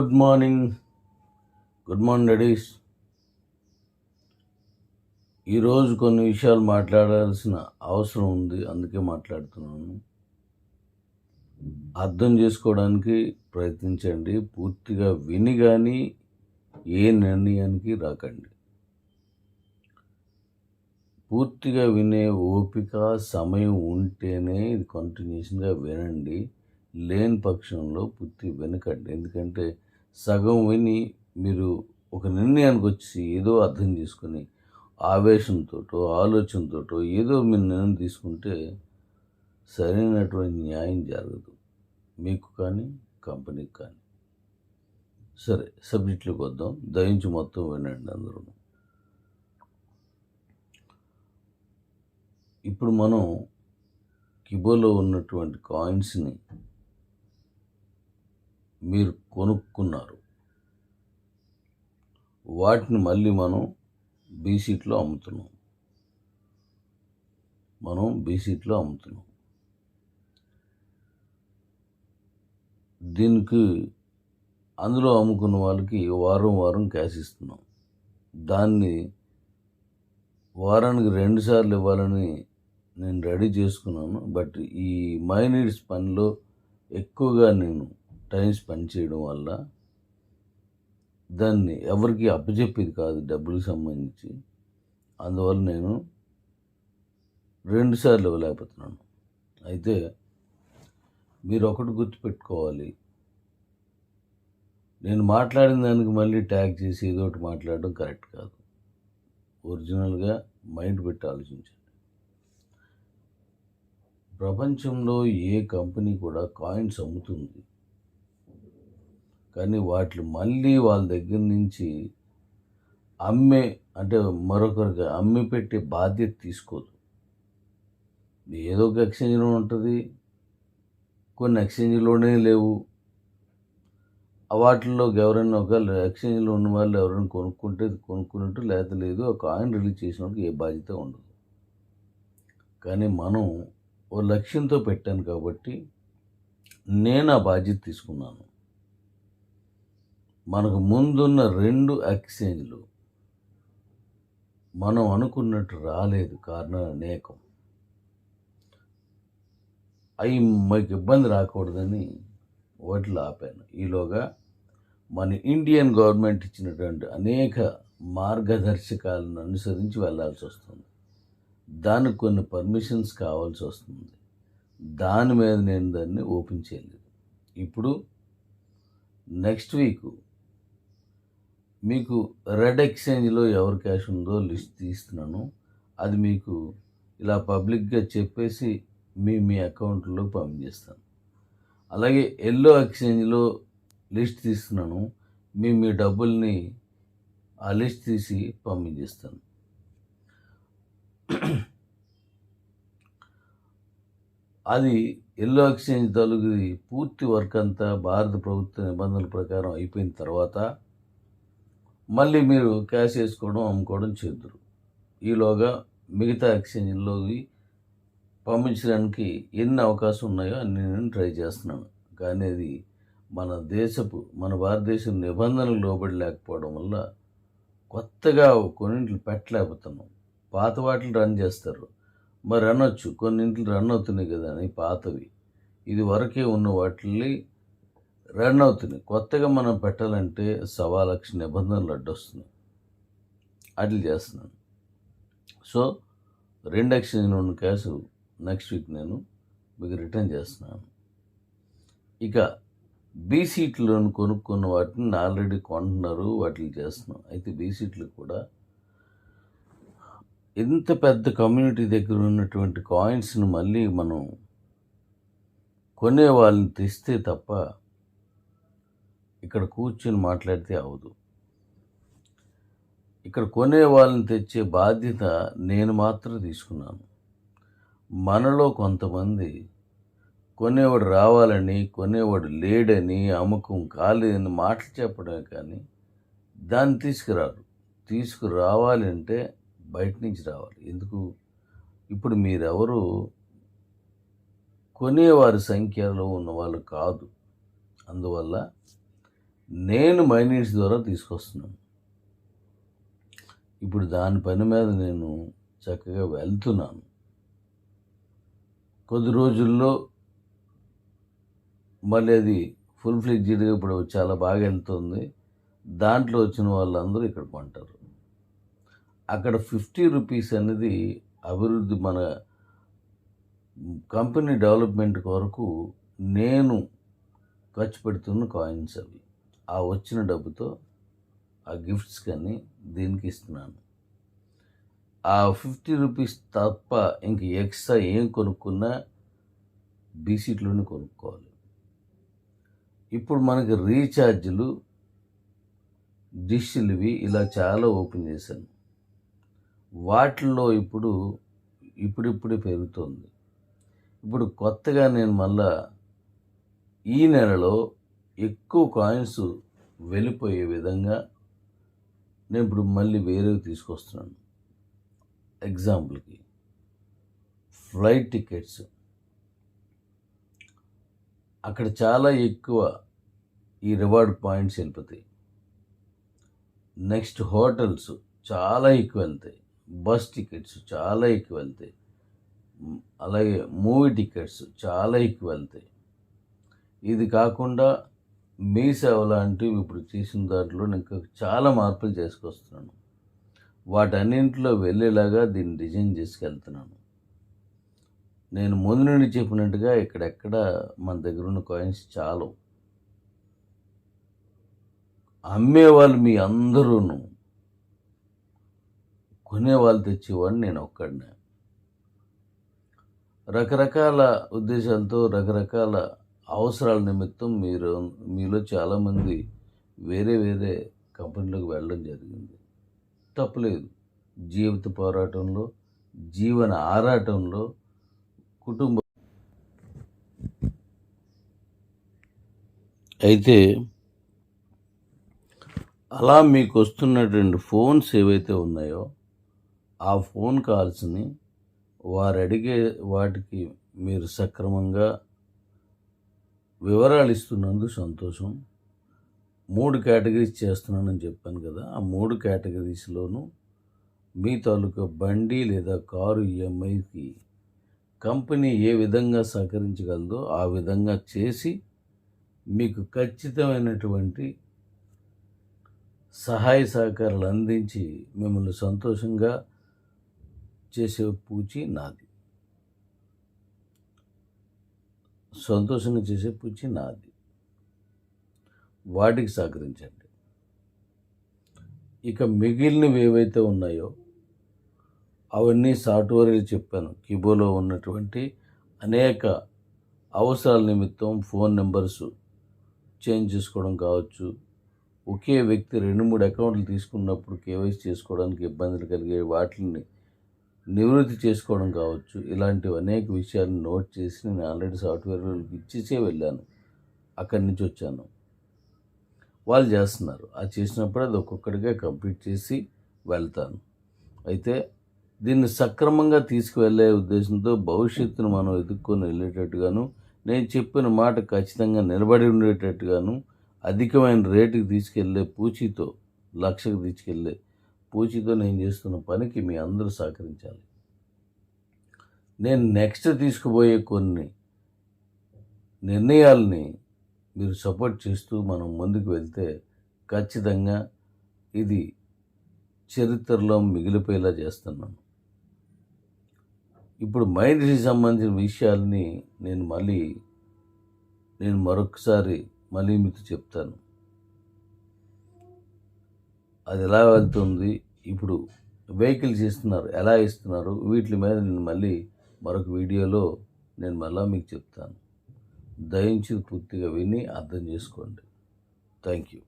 Good morning. Good morning daddies ఈరోజు కొన్ని విషయాలు మాట్లాడాల్సిన అవసరం ఉంది. అందుకే మాట్లాడుతున్నాను. అర్థం చేసుకోవడానికి ప్రయత్నించండి. పూర్తిగా విని కానీ ఏ నిర్ణయానికి రాకండి. పూర్తిగా వినే ఓపిక సమయం ఉంటేనే ఇది కంటిన్యూషన్గా వినండి. లేని పక్షంలో పూర్తి వెనకండి. ఎందుకంటే సగం విని మీరు ఒక నిర్ణయానికి వచ్చి ఏదో అర్థం చేసుకొని ఆవేశంతోటో ఆలోచనతోటో ఏదో మీరు నిర్ణయం తీసుకుంటే సరైనటువంటి న్యాయం జరగదు. మీకు కానీ కంపెనీకి కానీ. సరే సబ్జెక్టులకు వద్దాం. దయించి మొత్తం వినండి అందరూ. ఇప్పుడు మనం కిబోలో ఉన్నటువంటి కాయిన్స్ని మీరు కొనుక్కున్నారు. వాటిని మళ్ళీ మనం బీసీట్లో అమ్ముతున్నాం. మనం బీసీట్లో అమ్ముతున్నాం. దీనికి అందులో అమ్ముకున్న వాళ్ళకి వారం వారం క్యాష్ ఇస్తున్నాం. దాన్ని వారానికి రెండుసార్లు ఇవ్వాలని నేను రెడీ చేసుకున్నాను. బట్ ఈ మైనీడ్స్ పనిలో ఎక్కువగా నేను టైం స్పెండ్ చేయడం వల్ల దాన్ని ఎవరికి అప్పచెప్పేది కాదు డబ్బులకు సంబంధించి. అందువల్ల నేను రెండుసార్లు ఇవ్వలేకపోతున్నాను. అయితే మీరు ఒకటి గుర్తుపెట్టుకోవాలి. నేను మాట్లాడిన దానికి మళ్ళీ ట్యాగ్ చేసి ఏదో ఒకటి మాట్లాడడం కరెక్ట్ కాదు. ఒరిజినల్గా మైండ్ పెట్టి ఆలోచించండి. ప్రపంచంలో ఏ కంపెనీ కూడా కాయిన్స్ అమ్ముతుంది. కానీ వాటిని మళ్ళీ వాళ్ళ దగ్గర నుంచి అమ్మే అంటే మరొకరికి అమ్మి పెట్టే బాధ్యత తీసుకోదు. ఏదో ఒక ఎక్స్చేంజ్లో ఉంటుంది కొన్ని ఎక్స్చేంజ్లోనే లేవు. వాటిల్లో ఎవరైనా ఒక ఎక్స్చేంజ్లో ఉన్న వాళ్ళు ఎవరైనా కొనుక్కుంటే కొనుక్కున్నట్టు లేదా లేదు ఒక కాయిన్ రిలీజ్ చేసినప్పుడు ఏ బాధ్యత ఉండదు. కానీ మనం ఓ లక్ష్యంతో పెట్టాను కాబట్టి నేను ఆ బాధ్యత తీసుకున్నాను. మనకు ముందున్న రెండు ఎక్స్చేంజ్లు. మనం అనుకున్నట్టు రాలేదు కారణం అనేకం. అవి మాకు ఇబ్బంది రాకూడదని వాటిలో ఆపాను. ఈలోగా మన ఇండియన్ గవర్నమెంట్ ఇచ్చినటువంటి అనేక మార్గదర్శకాలను అనుసరించి వెళ్ళాల్సి వస్తుంది. దానికి కొన్ని పర్మిషన్స్ కావాల్సి వస్తుంది. దాని మీద నేను దాన్ని ఓపెన్ చేయలేదు. ఇప్పుడు నెక్స్ట్ వీక్ మీకు రెడ్ ఎక్స్చేంజ్లో ఎవరి క్యాష్ ఉందో లిస్ట్ తీస్తున్నాను. అది మీకు ఇలా పబ్లిక్గా చెప్పేసి మీ మీ అకౌంట్లో పంపించేస్తాను అలాగే ఎల్లో ఎక్స్చేంజ్లో లిస్ట్ తీస్తున్నాను. మీ మీ డబ్బుల్ని ఆ లిస్ట్ తీసి పంపించేస్తాను అది ఎల్లో ఎక్స్చేంజ్ తాలూకుది పూర్తి వర్క్ అంతా భారత ప్రభుత్వ నిబంధనల ప్రకారం అయిపోయిన తర్వాత మళ్ళీ మీరు క్యాష్ వేసుకోవడం అమ్ముకోవడం చేద్దరు. ఈలోగా మిగతా ఎక్స్చేంజ్లోకి పంపించడానికి ఎన్ని అవకాశం ఉన్నాయో అన్ని నేను ట్రై చేస్తున్నాను. కానీ అది మన దేశపు మన భారతదేశం నిబంధనలు లోబడి లేకపోవడం వల్ల కొత్తగా కొన్నింటిని పెట్టలేకపోతున్నాం. పాత వాటిని రన్ చేస్తారు. మరి రన్ వచ్చు కొన్నింటిని రన్ అవుతున్నాయి కదా అని పాతవి. ఇది వరకే ఉన్న వాటిని రన్ అవుతున్నాయి కొత్తగా మనం పెట్టాలంటే సవా లక్ష నిబంధనలు అడ్డొస్తున్నాయి. అట్లా చేస్తున్నాను. సో రెండు ఎక్స్చేంజ్లో ఉన్న క్యాష్ నెక్స్ట్ వీక్ నేను మీకు రిటర్న్ చేస్తున్నాను. ఇక బీ సీట్లను కొనుక్కున్న వాటిని ఆల్రెడీ కొంటున్నారు వాటిని చేస్తున్నాం అయితే బీ సీట్లు కూడా ఇంత పెద్ద కమ్యూనిటీ దగ్గర ఉన్నటువంటి కాయిన్స్ని మళ్ళీ మనం కొనే వాళ్ళని తెస్తే తప్ప ఇక్కడ కూర్చొని మాట్లాడితే అవదు. ఇక్కడ కొనే వాళ్ళని తెచ్చే బాధ్యత నేను మాత్రం తీసుకున్నాను. మనలో కొంతమంది కొనేవాడు రావాలని కొనేవాడు లేడని అమ్మకం కాలేదని మాటలు చెప్పడమే కానీ దాన్ని తీసుకురారు. తీసుకురావాలి అంటే బయట నుంచి రావాలి. ఎందుకు? ఇప్పుడు మీరెవరు? కొనేవారి సంఖ్యలో ఉన్న వాళ్ళు కాదు. అందువల్ల నేను మైనీడ్స్ ద్వారా తీసుకొస్తున్నాను. ఇప్పుడు దాని పని మీద నేను చక్కగా వెళ్తున్నాను. కొద్ది రోజుల్లో మళ్ళీ అది ఫుల్ ఫ్లెడ్జెడ్గా ఇప్పుడు చాలా బాగా వెళ్తుంది. దాంట్లో వచ్చిన వాళ్ళందరూ ఇక్కడ కొంటారు. అక్కడ ఫిఫ్టీ రూపీస్ అనేది అభివృద్ధి మన కంపెనీ డెవలప్మెంట్ కొరకు నేను ఖర్చు పెడుతున్న కాయిన్స్ అవి. ఆ వచ్చిన డబ్బుతో ఆ గిఫ్ట్స్ కానీ దీనికి ఇస్తున్నాను. ఆ ఫిఫ్టీ రూపీస్ తప్ప ఇంక ఎక్స్ట్రా ఏం కొనుక్కున్నా బీసీట్లోనే కొనుక్కోవాలి. ఇప్పుడు మనకి రీఛార్జ్లు డిష్లువి ఇలా చాలా ఓపెన్ చేశాను. వాటిల్లో ఇప్పుడు ఇప్పుడిప్పుడే పెరుగుతుంది. ఇప్పుడు కొత్తగా నేను మళ్ళా ఈ నెలలో ఎక్కువ కాయిన్స్ వెళ్ళిపోయే విధంగా నేను ఇప్పుడు మళ్ళీ వేరేవి తీసుకొస్తున్నాను. ఎగ్జాంపుల్కి ఫ్లైట్ టికెట్స్ అక్కడ చాలా ఎక్కువ ఈ రివార్డ్ పాయింట్స్ వెళ్ళిపోతాయి. నెక్స్ట్ హోటల్స్ చాలా ఎక్కువ వెళ్తాయి. బస్ టికెట్స్ చాలా ఎక్కువ వెళ్తాయి. అలాగే మూవీ టికెట్స్ చాలా ఎక్కువ వెళ్తాయి. ఇది కాకుండా మీ సేవ లాంటివి ఇప్పుడు చేసిన దాంట్లో నేను ఇంకా చాలా మార్పులు చేసుకొస్తున్నాను. వాటన్నింటిలో వెళ్ళేలాగా దీన్ని డిజైన్ చేసుకెళ్తున్నాను. నేను ముందు నుండి చెప్పినట్టుగా ఇక్కడెక్కడ మన దగ్గర ఉన్న కాయిన్స్ చాలు. అమ్మేవాళ్ళు మీ అందరూను. కొనేవాళ్ళు తెచ్చేవాడిని నేను ఒక్కడినే. రకరకాల ఉద్దేశాలతో రకరకాల అవసరాల నిమిత్తం మీరు మీలో చాలామంది వేరే వేరే కంపెనీలకు వెళ్ళడం జరిగింది. తప్పలేదు. జీవిత పోరాటంలో జీవన ఆరాటంలో కుటుంబ అయితే అలా మీకు వస్తున్నటువంటి ఫోన్స్ ఏవైతే ఉన్నాయో ఆ ఫోన్ కాల్స్ని వారు అడిగే వాటికి మీరు సక్రమంగా వివరాలు ఇస్తున్నందు సంతోషం. మూడు కేటగిరీస్ చేస్తున్నానని చెప్పాను కదా ఆ మూడు కేటగిరీస్లోనూ మీ తాలూకా బండి లేదా కారు ఈఎంఐకి కంపెనీ ఏ విధంగా సహకరించగలదో ఆ విధంగా చేసి మీకు ఖచ్చితమైనటువంటి సహాయ సహకారాలు అందించి మిమ్మల్ని సంతోషంగా చేసే పూచి నాది. సంతోషంగా చేసే పూచి నాది. వాటికి సహకరించండి. ఇక మిగిలినవి ఏవైతే ఉన్నాయో అవన్నీ సాఫ్ట్వేర్లు చెప్పాను. కీబోర్డ్లో ఉన్నటువంటి అనేక అవసరాల నిమిత్తం ఫోన్ నెంబర్స్ చేంజ్ చేసుకోవడం కావచ్చు. ఒకే వ్యక్తి రెండు మూడు అకౌంట్లు తీసుకున్నప్పుడు కేవైసీ చేసుకోవడానికి ఇబ్బందులు కలిగే వాటిని నివృత్తి చేసుకోవడం కావచ్చు ఇలాంటివి అనేక విషయాలను నోట్ చేసి నేను ఆల్రెడీ సాఫ్ట్వేర్ వాళ్ళకి ఇచ్చేసే వెళ్ళాను. అక్కడి నుంచి వచ్చాను. వాళ్ళు చేస్తున్నారు. అది చేసినప్పుడు అది ఒక్కొక్కడిగా కంప్లీట్ చేసి వెళ్తాను. అయితే దీన్ని సక్రమంగా తీసుకువెళ్ళే ఉద్దేశంతో భవిష్యత్తును మనం ఎదుర్కొని వెళ్ళేటట్టుగాను నేను చెప్పిన మాట ఖచ్చితంగా నిలబడి ఉండేటట్టుగాను అధికమైన రేటుకి తీసుకెళ్ళే పూచీతో లక్షకు తీసుకెళ్ళే పూచితో నేను చేస్తున్న పనికి మీ అందరూ సహకరించాలి. నేను నెక్స్ట్ తీసుకుపోయే కొన్ని నిర్ణయాల్ని మీరు సపోర్ట్ చేస్తూ మనం ముందుకు వెళ్తే ఖచ్చితంగా ఇది చరిత్రలో మిగిలిపోయేలా చేస్తున్నాను. ఇప్పుడు మైండ్కి సంబంధించిన విషయాల్ని నేను మళ్ళీ నేను మరొకసారి మళ్ళీ మీతో చెప్తాను. అది ఎలా వెళ్తుంది? ఇప్పుడు వెహికల్స్ ఇస్తున్నారు ఎలా ఇస్తున్నారు వీటి మీద నేను మళ్ళీ మరొక వీడియోలో నేను మళ్ళీ మీకు చెప్తాను. దయించి పూర్తిగా విని అర్థం చేసుకోండి. Thank you.